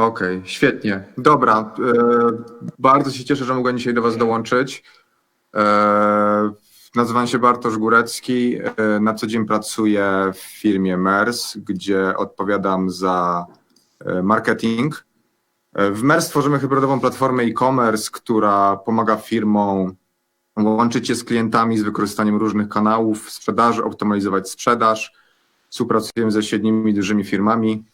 Okej, świetnie. Dobra, e, bardzo się cieszę, że mogłem dzisiaj do Was dołączyć. E, nazywam się Bartosz Górecki. E, na co dzień pracuję w firmie MERS, gdzie odpowiadam za e, marketing. E, w MERS tworzymy hybrydową platformę e-commerce, która pomaga firmom łączyć się z klientami z wykorzystaniem różnych kanałów sprzedaży, optymalizować sprzedaż. Współpracujemy ze średnimi, dużymi firmami.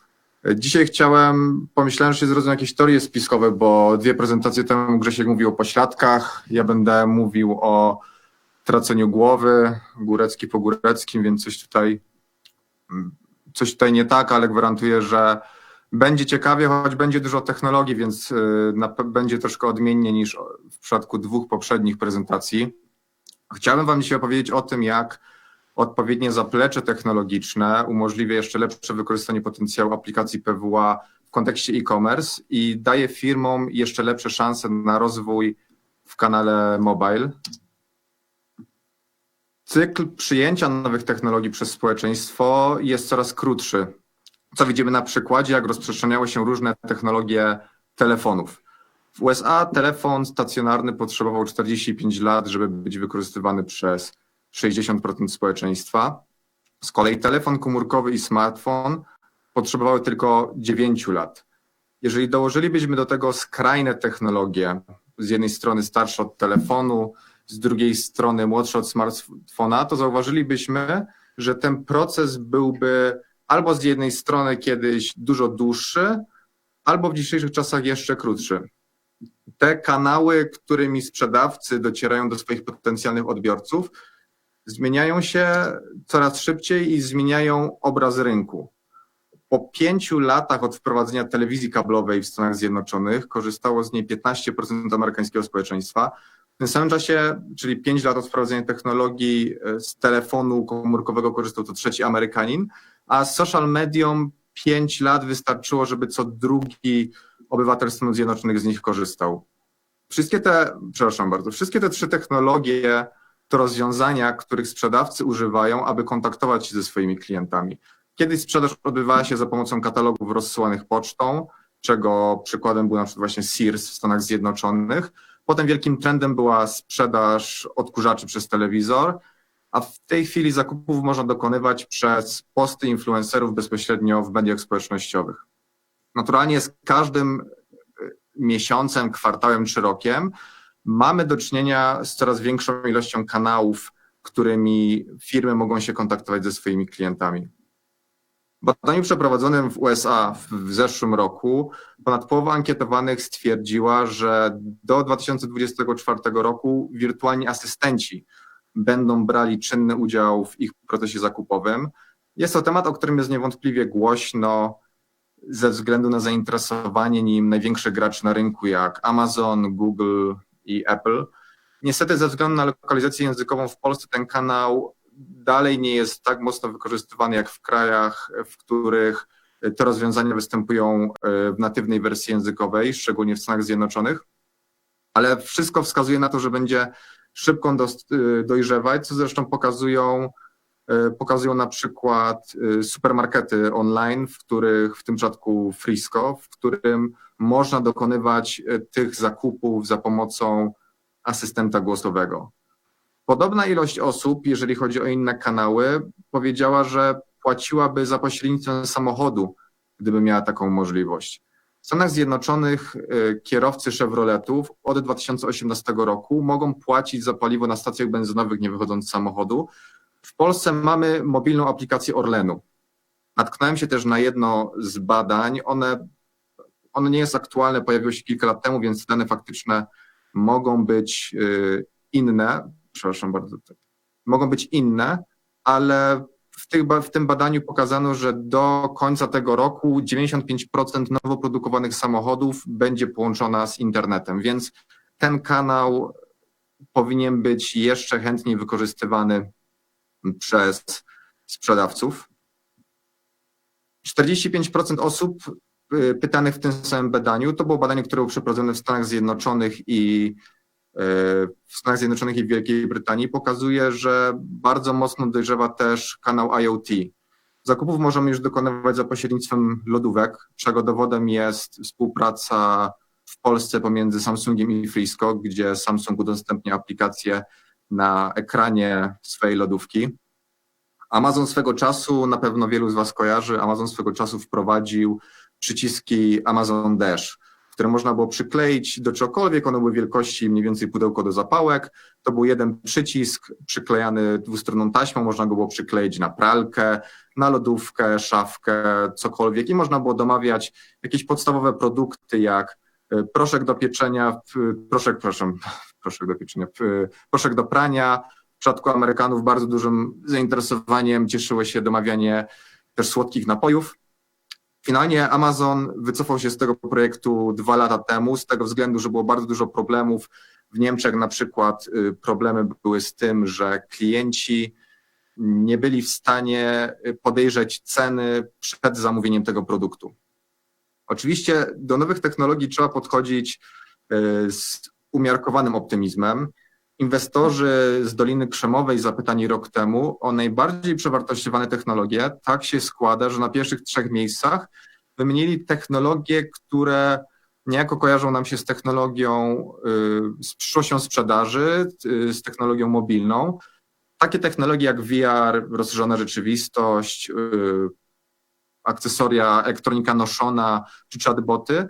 Dzisiaj chciałem, pomyślałem, że się zrobią jakieś teorie spiskowe, bo dwie prezentacje temu Grzesiek mówił o pośladkach, ja będę mówił o traceniu głowy, górecki po góreckim, więc coś tutaj, coś tutaj nie tak, ale gwarantuję, że będzie ciekawie, choć będzie dużo technologii, więc y, na, będzie troszkę odmiennie niż w przypadku dwóch poprzednich prezentacji. Chciałbym Wam dzisiaj opowiedzieć o tym, jak odpowiednie zaplecze technologiczne umożliwia jeszcze lepsze wykorzystanie potencjału aplikacji PWA w kontekście e-commerce i daje firmom jeszcze lepsze szanse na rozwój w kanale mobile. Cykl przyjęcia nowych technologii przez społeczeństwo jest coraz krótszy, co widzimy na przykładzie, jak rozprzestrzeniały się różne technologie telefonów. W USA telefon stacjonarny potrzebował 45 lat, żeby być wykorzystywany przez 60% społeczeństwa. Z kolei telefon komórkowy i smartfon potrzebowały tylko 9 lat. Jeżeli dołożylibyśmy do tego skrajne technologie, z jednej strony starsze od telefonu, z drugiej strony młodsze od smartfona, to zauważylibyśmy, że ten proces byłby albo z jednej strony kiedyś dużo dłuższy, albo w dzisiejszych czasach jeszcze krótszy. Te kanały, którymi sprzedawcy docierają do swoich potencjalnych odbiorców, zmieniają się coraz szybciej i zmieniają obraz rynku. Po pięciu latach od wprowadzenia telewizji kablowej w Stanach Zjednoczonych korzystało z niej 15% amerykańskiego społeczeństwa. W tym samym czasie, czyli pięć lat od wprowadzenia technologii e, z telefonu komórkowego korzystał to trzeci Amerykanin, a z social medium pięć lat wystarczyło, żeby co drugi obywatel Stanów Zjednoczonych z nich korzystał. Wszystkie te, przepraszam bardzo, wszystkie te trzy technologie to rozwiązania, których sprzedawcy używają, aby kontaktować się ze swoimi klientami. Kiedyś sprzedaż odbywała się za pomocą katalogów rozsyłanych pocztą, czego przykładem był na przykład właśnie Sears w Stanach Zjednoczonych. Potem wielkim trendem była sprzedaż odkurzaczy przez telewizor, a w tej chwili zakupów można dokonywać przez posty influencerów bezpośrednio w mediach społecznościowych. Naturalnie z każdym e, miesiącem, kwartałem czy rokiem mamy do czynienia z coraz większą ilością kanałów, którymi firmy mogą się kontaktować ze swoimi klientami. W badaniu przeprowadzonym w USA w zeszłym roku ponad połowa ankietowanych stwierdziła, że do 2024 roku wirtualni asystenci będą brali czynny udział w ich procesie zakupowym. Jest to temat, o którym jest niewątpliwie głośno ze względu na zainteresowanie nim największych graczy na rynku jak Amazon, Google, i Apple. Niestety ze względu na lokalizację językową w Polsce ten kanał dalej nie jest tak mocno wykorzystywany jak w krajach, w których te rozwiązania występują e, w natywnej wersji językowej, szczególnie w Stanach Zjednoczonych, ale wszystko wskazuje na to, że będzie szybko e, dojrzewać, co zresztą pokazują, e, pokazują na przykład supermarkety online, w których w tym przypadku Frisco, w którym można dokonywać e, tych zakupów za pomocą asystenta głosowego. Podobna ilość osób, jeżeli chodzi o inne kanały, powiedziała, że płaciłaby za pośrednictwem samochodu, gdyby miała taką możliwość. W Stanach Zjednoczonych e, kierowcy Chevroletów od 2018 roku mogą płacić za paliwo na stacjach benzynowych, nie wychodząc z samochodu. W Polsce mamy mobilną aplikację Orlenu. Natknąłem się też na jedno z badań. One ono nie jest aktualne, pojawiło się kilka lat temu, więc dane faktyczne mogą być y, inne, przepraszam bardzo, mogą być inne, ale w, tych, w tym badaniu pokazano, że do końca tego roku 95% nowo produkowanych samochodów będzie połączona z internetem, więc ten kanał powinien być jeszcze chętniej wykorzystywany przez sprzedawców. 45% osób pytanych w tym samym badaniu. To było badanie, które było przeprowadzone w Stanach Zjednoczonych i y, w Stanach Zjednoczonych i w Wielkiej Brytanii pokazuje, że bardzo mocno dojrzewa też kanał IoT. Zakupów możemy już dokonywać za pośrednictwem lodówek, czego dowodem jest współpraca w Polsce pomiędzy Samsungiem i Frisco, gdzie Samsung udostępnia aplikację na ekranie swojej lodówki. Amazon swego czasu, na pewno wielu z Was kojarzy, Amazon swego czasu wprowadził przyciski Amazon Dash, które można było przykleić do czegokolwiek, one były wielkości mniej więcej pudełko do zapałek. To był jeden przycisk przyklejany dwustronną taśmą, można go było przykleić na pralkę, na lodówkę, szafkę, cokolwiek i można było domawiać jakieś podstawowe produkty jak y, proszek do pieczenia, proszek, proszę, proszek do pieczenia, proszek do prania. W przypadku Amerykanów bardzo dużym zainteresowaniem cieszyło się domawianie też słodkich napojów. Finalnie Amazon wycofał się z tego projektu dwa lata temu, z tego względu, że było bardzo dużo problemów. W Niemczech na przykład y, problemy były z tym, że klienci nie byli w stanie podejrzeć ceny przed zamówieniem tego produktu. Oczywiście do nowych technologii trzeba podchodzić y, z umiarkowanym optymizmem. Inwestorzy z Doliny Krzemowej zapytani rok temu o najbardziej przewartościowane technologie, tak się składa, że na pierwszych trzech miejscach wymienili technologie, które niejako kojarzą nam się z technologią, y, z przyszłością sprzedaży, y, z technologią mobilną. Takie technologie jak VR, rozszerzona rzeczywistość, y, akcesoria, elektronika noszona czy chatboty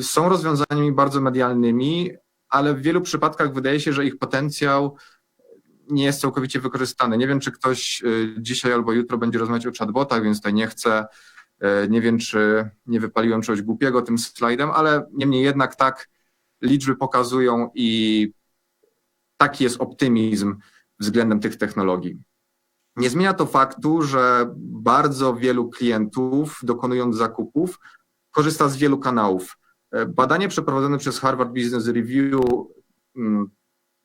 są rozwiązaniami bardzo medialnymi, ale w wielu przypadkach wydaje się, że ich potencjał nie jest całkowicie wykorzystany. Nie wiem, czy ktoś y, dzisiaj albo jutro będzie rozmawiać o chatbotach, więc tutaj nie chcę, y, nie wiem, czy nie wypaliłem czegoś głupiego tym slajdem, ale niemniej jednak tak liczby pokazują i taki jest optymizm względem tych technologii. Nie zmienia to faktu, że bardzo wielu klientów, dokonując zakupów, korzysta z wielu kanałów. E, badanie przeprowadzone przez Harvard Business Review mm,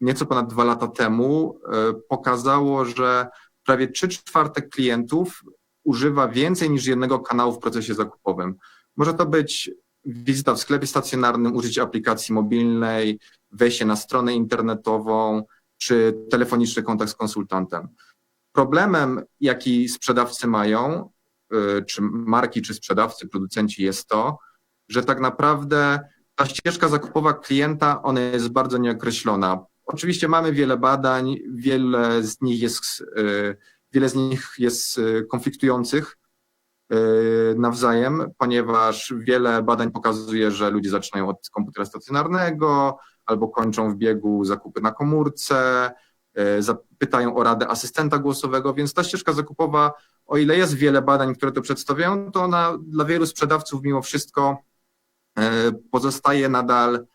nieco ponad dwa lata temu e, pokazało, że prawie 3 czwarte klientów używa więcej niż jednego kanału w procesie zakupowym. Może to być wizyta w sklepie stacjonarnym, użycie aplikacji mobilnej, wejście na stronę internetową czy telefoniczny kontakt z konsultantem. Problemem, jaki sprzedawcy mają, e, czy marki, czy sprzedawcy, producenci, jest to, że tak naprawdę ta ścieżka zakupowa klienta, ona jest bardzo nieokreślona. Oczywiście mamy wiele badań, wiele z nich jest, y, wiele z nich jest y, konfliktujących y, nawzajem, ponieważ wiele badań pokazuje, że ludzie zaczynają od komputera stacjonarnego albo kończą w biegu zakupy na komórce, zapytają o radę asystenta głosowego, więc ta ścieżka zakupowa, o ile jest wiele badań, które to przedstawiają, to ona dla wielu sprzedawców mimo wszystko pozostaje nadal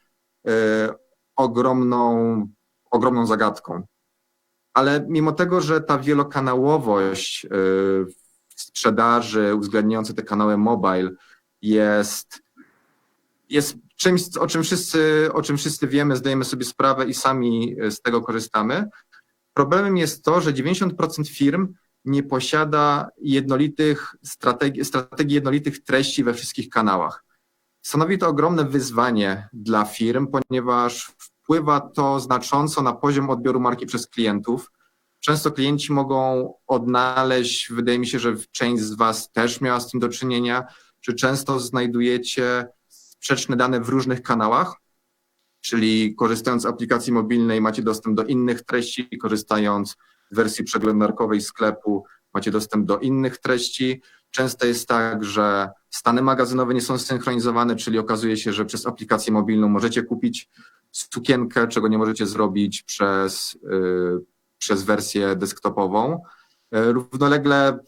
e, ogromną, ogromną zagadką. Ale mimo tego, że ta wielokanałowość e, w sprzedaży uwzględniająca te kanały mobile jest, jest czymś, o czym, wszyscy, o czym wszyscy wiemy, zdajemy sobie sprawę i sami z tego korzystamy, problemem jest to, że 90% firm nie posiada jednolitych strategii, strategii jednolitych treści we wszystkich kanałach. Stanowi to ogromne wyzwanie dla firm, ponieważ wpływa to znacząco na poziom odbioru marki przez klientów. Często klienci mogą odnaleźć, wydaje mi się, że część z Was też miała z tym do czynienia, że często znajdujecie sprzeczne dane w różnych kanałach, czyli korzystając z aplikacji mobilnej macie dostęp do innych treści, korzystając z wersji przeglądarkowej sklepu macie dostęp do innych treści. Często jest tak, że stany magazynowe nie są synchronizowane, czyli okazuje się, że przez aplikację mobilną możecie kupić sukienkę, czego nie możecie zrobić przez, yy, przez wersję desktopową. Yy, równolegle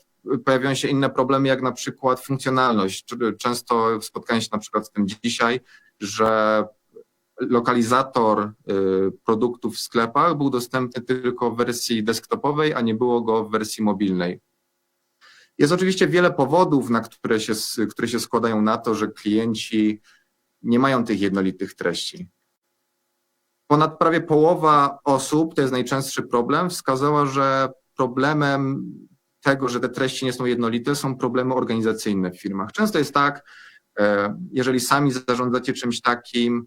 pojawiają się inne problemy, jak na przykład funkcjonalność. Często spotkałem się na przykład z tym dzisiaj, że lokalizator yy, produktów w sklepach był dostępny tylko w wersji desktopowej, a nie było go w wersji mobilnej. Jest oczywiście wiele powodów, na które się, które się składają na to, że klienci nie mają tych jednolitych treści. Ponad prawie połowa osób, to jest najczęstszy problem, wskazała, że problemem tego, że te treści nie są jednolite, są problemy organizacyjne w firmach. Często jest tak, e, jeżeli sami zarządzacie czymś takim,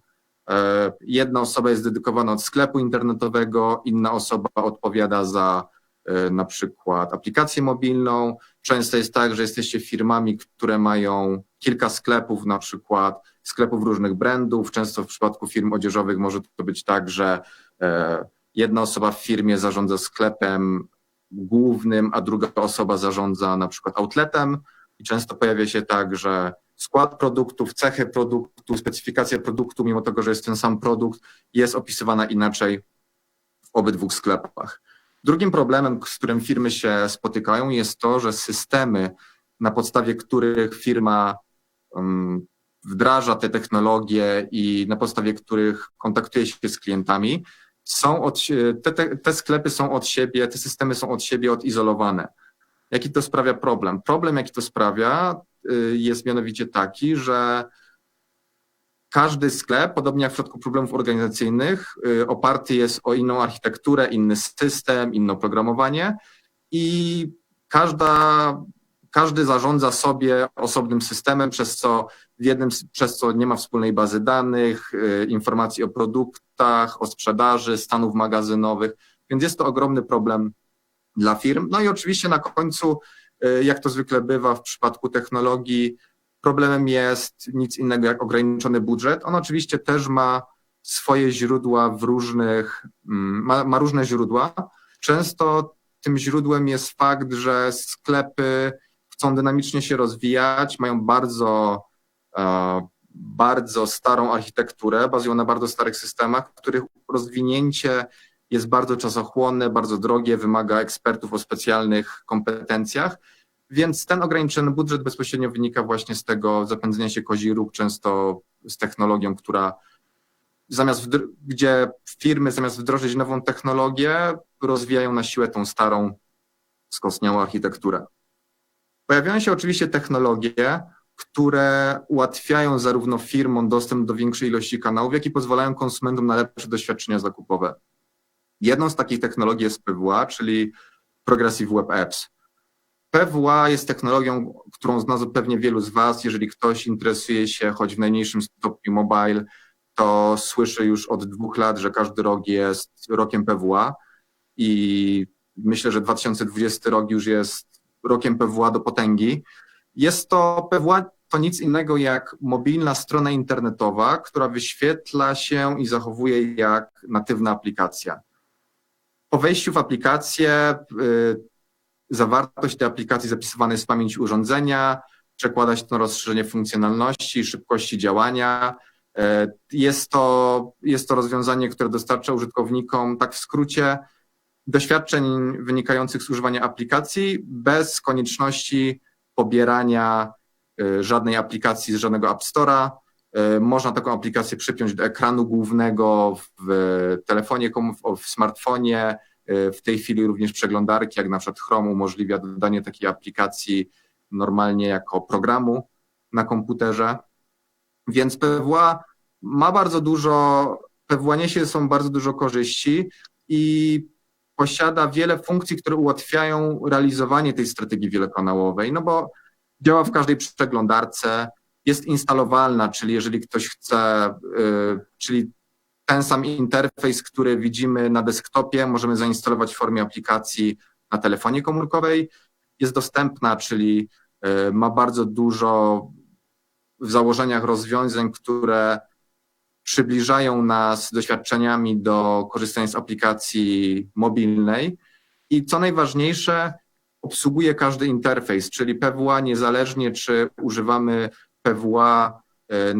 e, jedna osoba jest dedykowana od sklepu internetowego, inna osoba odpowiada za e, na przykład aplikację mobilną. Często jest tak, że jesteście firmami, które mają kilka sklepów, na przykład sklepów różnych brandów. Często w przypadku firm odzieżowych może to być tak, że e, jedna osoba w firmie zarządza sklepem głównym, a druga osoba zarządza na przykład outletem i często pojawia się tak, że skład produktów, cechy produktu, specyfikacja produktu, mimo tego, że jest ten sam produkt, jest opisywana inaczej w obydwu sklepach. Drugim problemem, z którym firmy się spotykają, jest to, że systemy, na podstawie których firma um, wdraża te technologie i na podstawie których kontaktuje się z klientami, są od, te, te, te sklepy są od siebie, te systemy są od siebie odizolowane. Jaki to sprawia problem? Problem, jaki to sprawia, y, jest mianowicie taki, że każdy sklep, podobnie jak w przypadku problemów organizacyjnych, y, oparty jest o inną architekturę, inny system, inne oprogramowanie i każda, każdy zarządza sobie osobnym systemem, przez co, w jednym, przez co nie ma wspólnej bazy danych, y, informacji o produktach, o sprzedaży, stanów magazynowych, więc jest to ogromny problem dla firm. No i oczywiście na końcu, y, jak to zwykle bywa w przypadku technologii, problemem jest nic innego jak ograniczony budżet. On oczywiście też ma swoje źródła w różnych, mm, ma, ma różne źródła. Często tym źródłem jest fakt, że sklepy chcą dynamicznie się rozwijać, mają bardzo, e, bardzo starą architekturę, bazują na bardzo starych systemach, których rozwinięcie jest bardzo czasochłonne, bardzo drogie, wymaga ekspertów o specjalnych kompetencjach, więc ten ograniczony budżet bezpośrednio wynika właśnie z tego zapędzenia się kozi róg, często z technologią, która zamiast, gdzie firmy zamiast wdrożyć nową technologię, rozwijają na siłę tą starą, skostniałą architekturę. Pojawiają się oczywiście technologie, które ułatwiają zarówno firmom dostęp do większej ilości kanałów, jak i pozwalają konsumentom na lepsze doświadczenia zakupowe. Jedną z takich technologii jest PWA, czyli Progressive Web Apps. PWA jest technologią, którą zna pewnie wielu z Was. Jeżeli ktoś interesuje się choć w najmniejszym stopniu mobile, to słyszy już od dwóch lat, że każdy rok jest rokiem PWA i myślę, że 2020 rok już jest rokiem PWA do potęgi. Jest to PWA to nic innego jak mobilna strona internetowa, która wyświetla się i zachowuje jak natywna aplikacja. Po wejściu w aplikację y, zawartość tej aplikacji zapisywana jest w pamięć urządzenia, przekłada się to na rozszerzenie funkcjonalności, szybkości działania. Y, jest to, jest to rozwiązanie, które dostarcza użytkownikom, tak w skrócie, doświadczeń wynikających z używania aplikacji bez konieczności pobierania y, żadnej aplikacji z żadnego App Store'a. Można taką aplikację przypiąć do ekranu głównego w telefonie, w smartfonie, E, w tej chwili również przeglądarki, jak na przykład Chrome umożliwia dodanie takiej aplikacji normalnie jako programu na komputerze. Więc PWA ma bardzo dużo, PWA niesie są bardzo dużo korzyści i posiada wiele funkcji, które ułatwiają realizowanie tej strategii wielokanałowej, no bo działa w każdej przeglądarce, jest instalowalna, czyli jeżeli ktoś chce, yy, czyli ten sam interfejs, który widzimy na desktopie, możemy zainstalować w formie aplikacji na telefonie komórkowej. Jest dostępna, czyli e, ma bardzo dużo w założeniach rozwiązań, które przybliżają nas doświadczeniami do korzystania z aplikacji mobilnej. I co najważniejsze, obsługuje każdy interfejs, czyli PWA niezależnie czy używamy PWA e,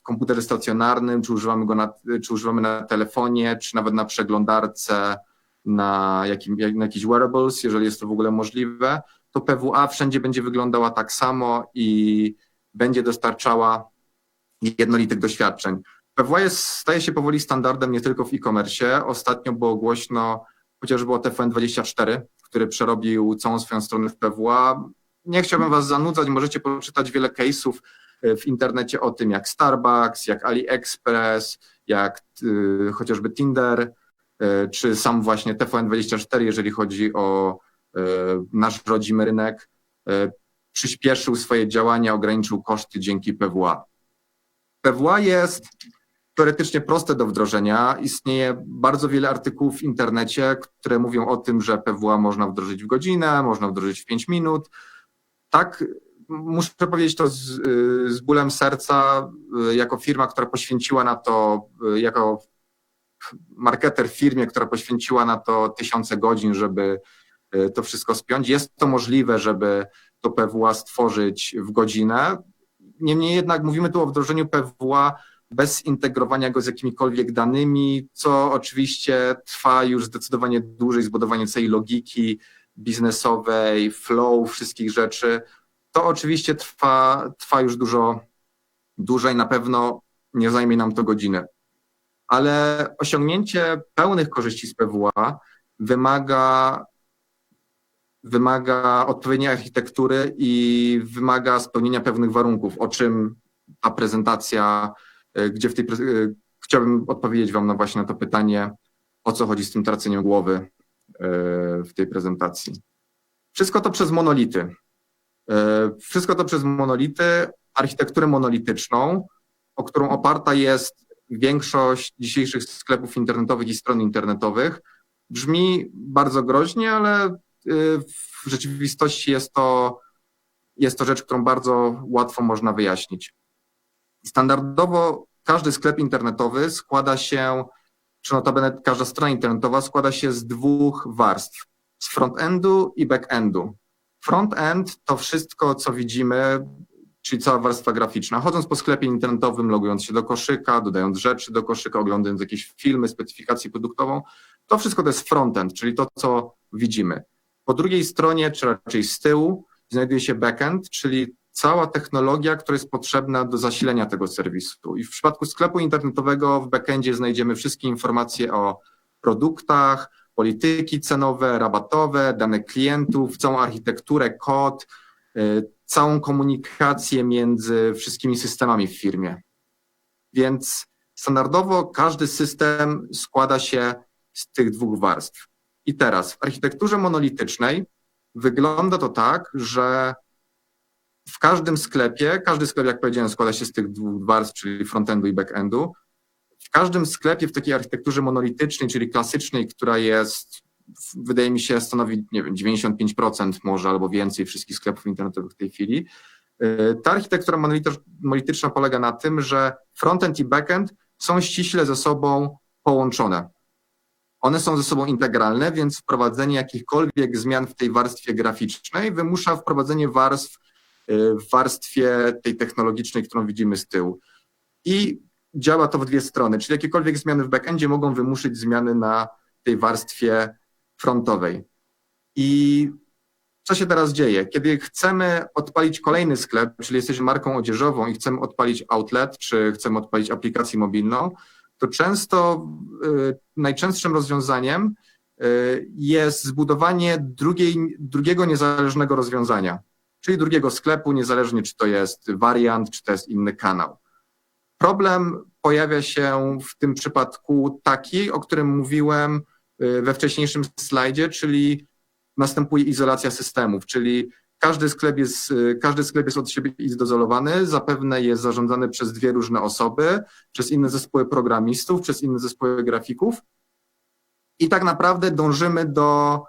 na komputerze stacjonarnym, czy używamy go na, czy używamy na telefonie, czy nawet na przeglądarce, na, jakim, na jakichś wearables, jeżeli jest to w ogóle możliwe, to PWA wszędzie będzie wyglądała tak samo i będzie dostarczała jednolitych doświadczeń. PWA jest, staje się powoli standardem nie tylko w e-commerce. Ostatnio było głośno chociażby o TFN24, który przerobił całą swoją stronę w PWA. Nie chciałbym Was zanudzać, możecie poczytać wiele case'ów w internecie o tym, jak Starbucks, jak AliExpress, jak y, chociażby Tinder, y, czy sam właśnie TVN24, jeżeli chodzi o y, nasz rodzimy rynek, przyspieszył swoje działania, ograniczył koszty dzięki PWA. PWA jest teoretycznie proste do wdrożenia. Istnieje bardzo wiele artykułów w internecie, które mówią o tym, że PWA można wdrożyć w godzinę, można wdrożyć w 5 minut. Tak, muszę powiedzieć to z, z bólem serca, jako firma, która poświęciła na to, jako marketer w firmie, która poświęciła na to tysiące godzin, żeby to wszystko spiąć. Jest to możliwe, żeby to PWA stworzyć w godzinę. Niemniej jednak mówimy tu o wdrożeniu PWA bez integrowania go z jakimikolwiek danymi, co oczywiście trwa już zdecydowanie dłużej, zbudowanie całej logiki biznesowej, flow, wszystkich rzeczy. To oczywiście trwa, trwa już dużo dłużej, na pewno nie zajmie nam to godziny. Ale osiągnięcie pełnych korzyści z PWA wymaga, wymaga odpowiedniej architektury i wymaga spełnienia pewnych warunków, o czym ta prezentacja E, gdzie w tej, e, chciałbym odpowiedzieć Wam na właśnie na to pytanie, o co chodzi z tym traceniem głowy e, w tej prezentacji. Wszystko to przez monolity. Wszystko to przez monolity, architekturę monolityczną, o którą oparta jest większość dzisiejszych sklepów internetowych i stron internetowych. Brzmi bardzo groźnie, ale w rzeczywistości jest to, jest to rzecz, którą bardzo łatwo można wyjaśnić. Standardowo każdy sklep internetowy składa się, czy notabene każda strona internetowa składa się z dwóch warstw, z frontendu i backendu. Frontend to wszystko, co widzimy, czyli cała warstwa graficzna. Chodząc po sklepie internetowym, logując się do koszyka, dodając rzeczy do koszyka, oglądając jakieś filmy, specyfikację produktową, to wszystko to jest frontend, czyli to, co widzimy. Po drugiej stronie, czy raczej z tyłu, znajduje się backend, czyli cała technologia, która jest potrzebna do zasilenia tego serwisu. I w przypadku sklepu internetowego w backendzie znajdziemy wszystkie informacje o produktach, polityki cenowe, rabatowe, dane klientów, całą architekturę, kod, y, całą komunikację między wszystkimi systemami w firmie. Więc standardowo każdy system składa się z tych dwóch warstw. I teraz w architekturze monolitycznej wygląda to tak, że w każdym sklepie, każdy sklep, jak powiedziałem, składa się z tych dwóch warstw, czyli frontendu i backendu. W każdym sklepie w takiej architekturze monolitycznej, czyli klasycznej, która jest, wydaje mi się, stanowi, nie wiem, 95% może albo więcej wszystkich sklepów internetowych w tej chwili. Y, ta architektura monolityczna polega na tym, że frontend i backend są ściśle ze sobą połączone. One są ze sobą integralne, więc wprowadzenie jakichkolwiek zmian w tej warstwie graficznej wymusza wprowadzenie warstw w warstwie tej technologicznej, którą widzimy z tyłu. I działa to w dwie strony, czyli jakiekolwiek zmiany w backendzie mogą wymuszyć zmiany na tej warstwie frontowej. I co się teraz dzieje? Kiedy chcemy odpalić kolejny sklep, czyli jesteśmy marką odzieżową i chcemy odpalić outlet, czy chcemy odpalić aplikację mobilną, to często y, najczęstszym rozwiązaniem y, jest zbudowanie drugiej, drugiego niezależnego rozwiązania czyli drugiego sklepu, niezależnie czy to jest wariant, czy to jest inny kanał. Problem pojawia się w tym przypadku taki, o którym mówiłem y, we wcześniejszym slajdzie, czyli następuje izolacja systemów, czyli każdy sklep jest, y, każdy sklep jest od siebie izolowany, zapewne jest zarządzany przez dwie różne osoby, przez inne zespoły programistów, przez inne zespoły grafików. I tak naprawdę dążymy do,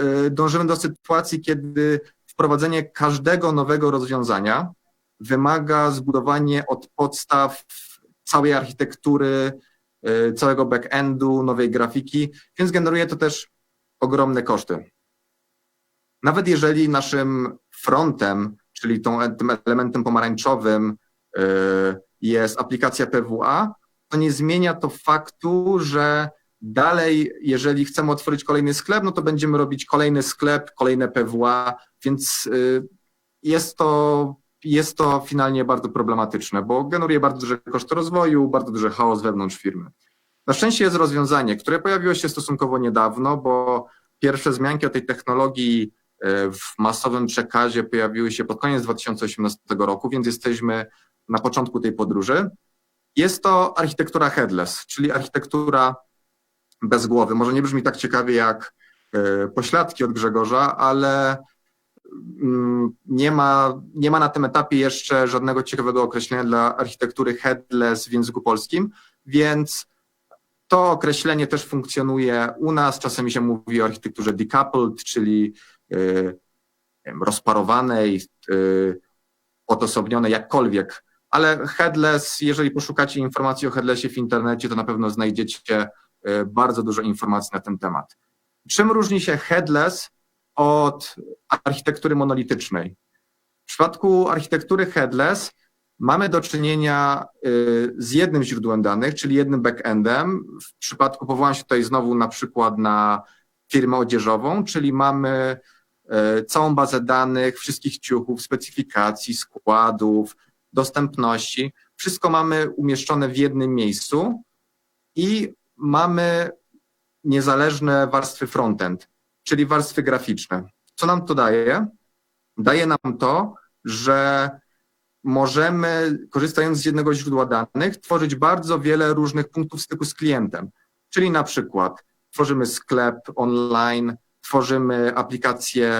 y, dążymy do sytuacji, kiedy wprowadzenie każdego nowego rozwiązania wymaga zbudowanie od podstaw całej architektury, y, całego backendu, nowej grafiki, więc generuje to też ogromne koszty. Nawet jeżeli naszym frontem, czyli tą, tym elementem pomarańczowym y, jest aplikacja PWA, to nie zmienia to faktu, że Dalej, jeżeli chcemy otworzyć kolejny sklep, no to będziemy robić kolejny sklep, kolejne PWA, więc y, jest to, jest to finalnie bardzo problematyczne, bo generuje bardzo duże koszty rozwoju, bardzo duży chaos wewnątrz firmy. Na szczęście jest rozwiązanie, które pojawiło się stosunkowo niedawno, bo pierwsze zmianki o tej technologii y, w masowym przekazie pojawiły się pod koniec 2018 roku, więc jesteśmy na początku tej podróży. Jest to architektura headless, czyli architektura bez głowy. Może nie brzmi tak ciekawie jak e, pośladki od Grzegorza, ale nie ma, nie ma na tym etapie jeszcze żadnego ciekawego określenia dla architektury headless w języku polskim, więc to określenie też funkcjonuje u nas. Czasami się mówi o architekturze decoupled, czyli yy, rozparowanej, yy, odosobnionej, jakkolwiek. Ale headless, jeżeli poszukacie informacji o headlessie w internecie, to na pewno znajdziecie yy, bardzo dużo informacji na ten temat. Czym różni się headless od architektury monolitycznej? W przypadku architektury headless mamy do czynienia y, z jednym źródłem danych, czyli jednym backendem. W przypadku powołam się tutaj znowu na przykład na firmę odzieżową, czyli mamy y, całą bazę danych, wszystkich ciuchów, specyfikacji, składów, dostępności. Wszystko mamy umieszczone w jednym miejscu i mamy niezależne warstwy frontend, czyli warstwy graficzne. Co nam to daje? Daje nam to, że możemy, korzystając z jednego źródła danych, tworzyć bardzo wiele różnych punktów styku z klientem. Czyli na przykład tworzymy sklep online, tworzymy aplikację,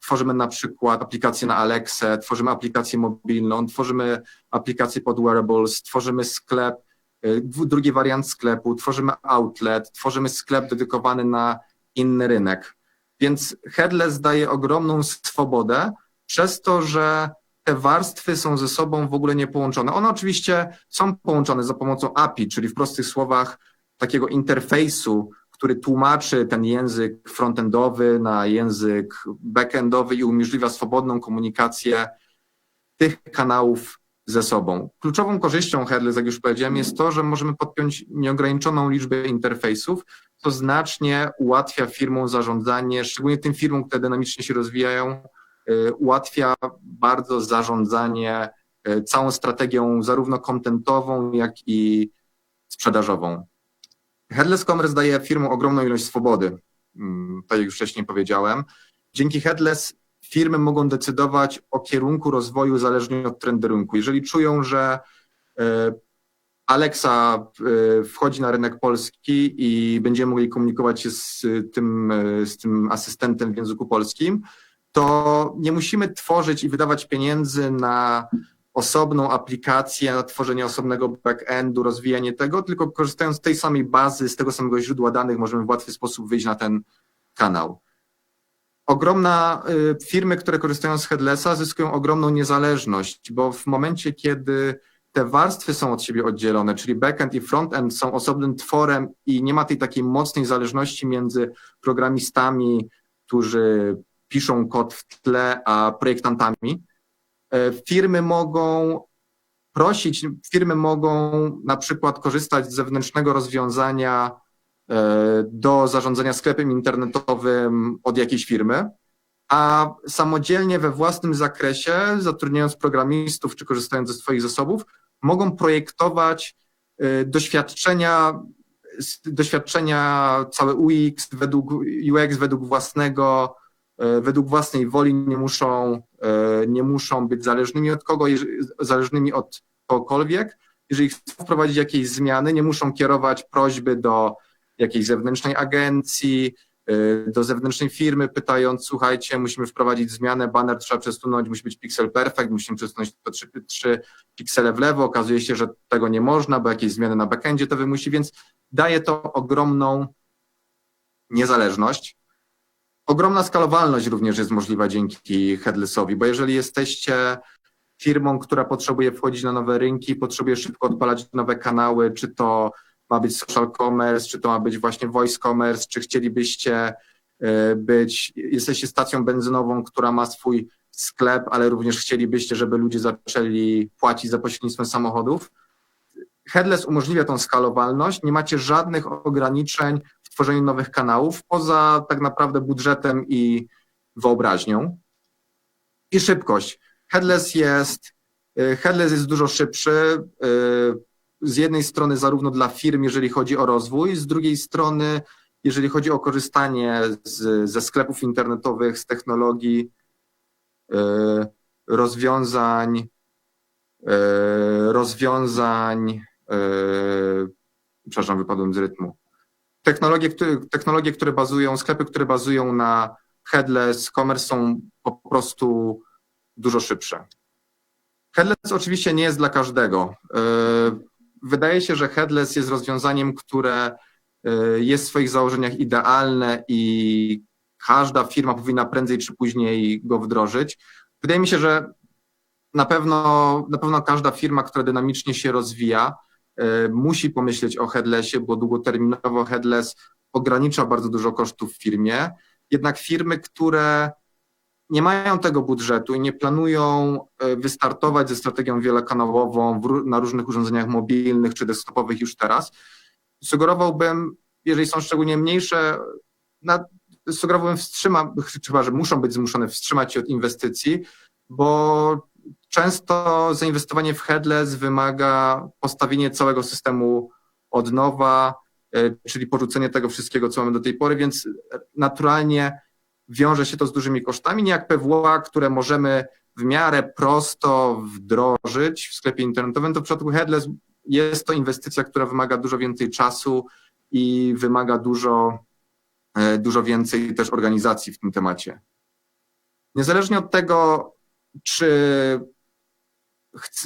tworzymy na przykład aplikację na Alexę, tworzymy aplikację mobilną, tworzymy aplikację pod wearables, tworzymy sklep, y, drugi wariant sklepu, tworzymy outlet, tworzymy sklep dedykowany na inny rynek. Więc headless daje ogromną swobodę przez to, że te warstwy są ze sobą w ogóle nie połączone. One oczywiście są połączone za pomocą API, czyli w prostych słowach takiego interfejsu, który tłumaczy ten język frontendowy na język backendowy i umożliwia swobodną komunikację tych kanałów ze sobą. Kluczową korzyścią Headless, jak już powiedziałem, jest to, że możemy podpiąć nieograniczoną liczbę interfejsów, co znacznie ułatwia firmom zarządzanie, szczególnie tym firmom, które dynamicznie się rozwijają, Y, ułatwia bardzo zarządzanie y, całą strategią zarówno kontentową, jak i sprzedażową. Headless Commerce daje firmom ogromną ilość swobody, mm, tak jak już wcześniej powiedziałem. Dzięki Headless firmy mogą decydować o kierunku rozwoju zależnie od trendu rynku. Jeżeli czują, że y, Alexa wchodzi na rynek polski i będziemy mogli komunikować się z tym, z tym asystentem w języku polskim, to nie musimy tworzyć i wydawać pieniędzy na osobną aplikację, na tworzenie osobnego backendu, rozwijanie tego, tylko korzystając z tej samej bazy, z tego samego źródła danych, możemy w łatwy sposób wyjść na ten kanał. Ogromna firmy, które korzystają z Headlessa, zyskują ogromną niezależność, bo w momencie, kiedy te warstwy są od siebie oddzielone, czyli backend i frontend są osobnym tworem i nie ma tej takiej mocnej zależności między programistami, którzy piszą kod w tle, a projektantami. E, firmy mogą prosić, firmy mogą na przykład korzystać z zewnętrznego rozwiązania e, do zarządzania sklepem internetowym od jakiejś firmy, a samodzielnie we własnym zakresie, zatrudniając programistów czy korzystając ze swoich zasobów, mogą projektować e, doświadczenia, doświadczenia całe UX według, UX według własnego E, według własnej woli nie muszą, e, nie muszą być zależnymi od kogo, zależnymi od kogokolwiek. Jeżeli chcą wprowadzić jakieś zmiany, nie muszą kierować prośby do jakiejś zewnętrznej agencji, do zewnętrznej firmy, pytając, słuchajcie, musimy wprowadzić zmianę, banner trzeba przesunąć, musi być pixel perfect, musimy przesunąć to 3, 3 piksele w lewo, okazuje się, że tego nie można, bo jakieś zmiany na backendzie to wymusi, więc daje to ogromną niezależność. Ogromna skalowalność również jest możliwa dzięki headlessowi, bo jeżeli jesteście firmą, która potrzebuje wchodzić na nowe rynki, potrzebuje szybko odpalać nowe kanały, czy to ma być social commerce, czy to ma być właśnie voice commerce, czy chcielibyście e, być, jesteście stacją benzynową, która ma swój sklep, ale również chcielibyście, żeby ludzie zaczęli płacić za pośrednictwem samochodów. Headless umożliwia tą skalowalność, nie macie żadnych ograniczeń tworzeniu nowych kanałów, poza tak naprawdę budżetem i wyobraźnią. I szybkość. Headless jest, y, headless jest dużo szybszy. Y, z jednej strony zarówno dla firm, jeżeli chodzi o rozwój, z drugiej strony, jeżeli chodzi o korzystanie z, ze sklepów internetowych, z technologii, y, rozwiązań, rozwiązań, przepraszam, wypadłem z rytmu technologie, które, technologie, które bazują, sklepy, które bazują na headless commerce są po prostu dużo szybsze. Headless oczywiście nie jest dla każdego. E, wydaje się, że headless jest rozwiązaniem, które y, jest w swoich założeniach idealne i każda firma powinna prędzej czy później go wdrożyć. Wydaje mi się, że na pewno, na pewno każda firma, która dynamicznie się rozwija, y, musi pomyśleć o headlessie, bo długoterminowo headless ogranicza bardzo dużo kosztów w firmie. Jednak firmy, które nie mają tego budżetu i nie planują y, wystartować ze strategią wielokanałową w na różnych urządzeniach mobilnych czy desktopowych już teraz, sugerowałbym, jeżeli są szczególnie mniejsze, na, sugerowałbym wstrzymać, chyba że muszą być zmuszone wstrzymać się od inwestycji, bo często zainwestowanie w headless wymaga postawienie całego systemu od nowa, y, czyli porzucenie tego wszystkiego, co mamy do tej pory, więc naturalnie wiąże się to z dużymi kosztami, nie jak PWA, które możemy w miarę prosto wdrożyć w sklepie internetowym, to w przypadku headless jest to inwestycja, która wymaga dużo więcej czasu i wymaga dużo, e, dużo więcej też organizacji w tym temacie. Niezależnie od tego, czy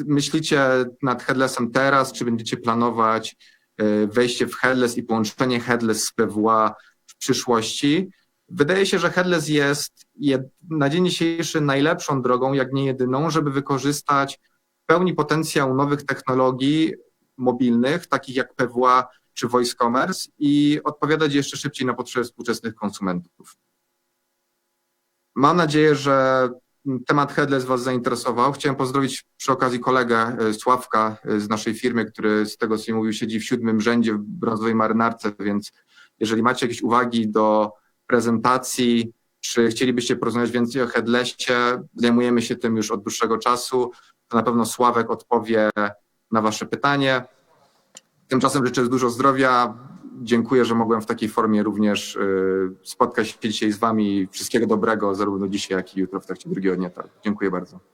myślicie nad headlessem teraz, czy będziecie planować e, wejście w headless i połączenie headless z PWA w przyszłości, wydaje się, że headless jest na dzień dzisiejszy najlepszą drogą, jak nie jedyną, żeby wykorzystać pełni potencjał nowych technologii mobilnych, takich jak PWA czy Voice Commerce i odpowiadać jeszcze szybciej na potrzeby współczesnych konsumentów. Mam nadzieję, że temat headless Was zainteresował. Chciałem pozdrowić przy okazji kolegę e, Sławka e, z naszej firmy, który z tego co mi mówił siedzi w siódmym rzędzie w brązowej marynarce, więc jeżeli macie jakieś uwagi do prezentacji, czy chcielibyście porozmawiać więcej o headlessie, zajmujemy się tym już od dłuższego czasu, to na pewno Sławek odpowie na Wasze pytanie. Tymczasem życzę dużo zdrowia. Dziękuję, że mogłem w takiej formie również y, spotkać się dzisiaj z Wami. Wszystkiego dobrego, zarówno dzisiaj, jak i jutro w trakcie drugiego dnia. Dziękuję bardzo.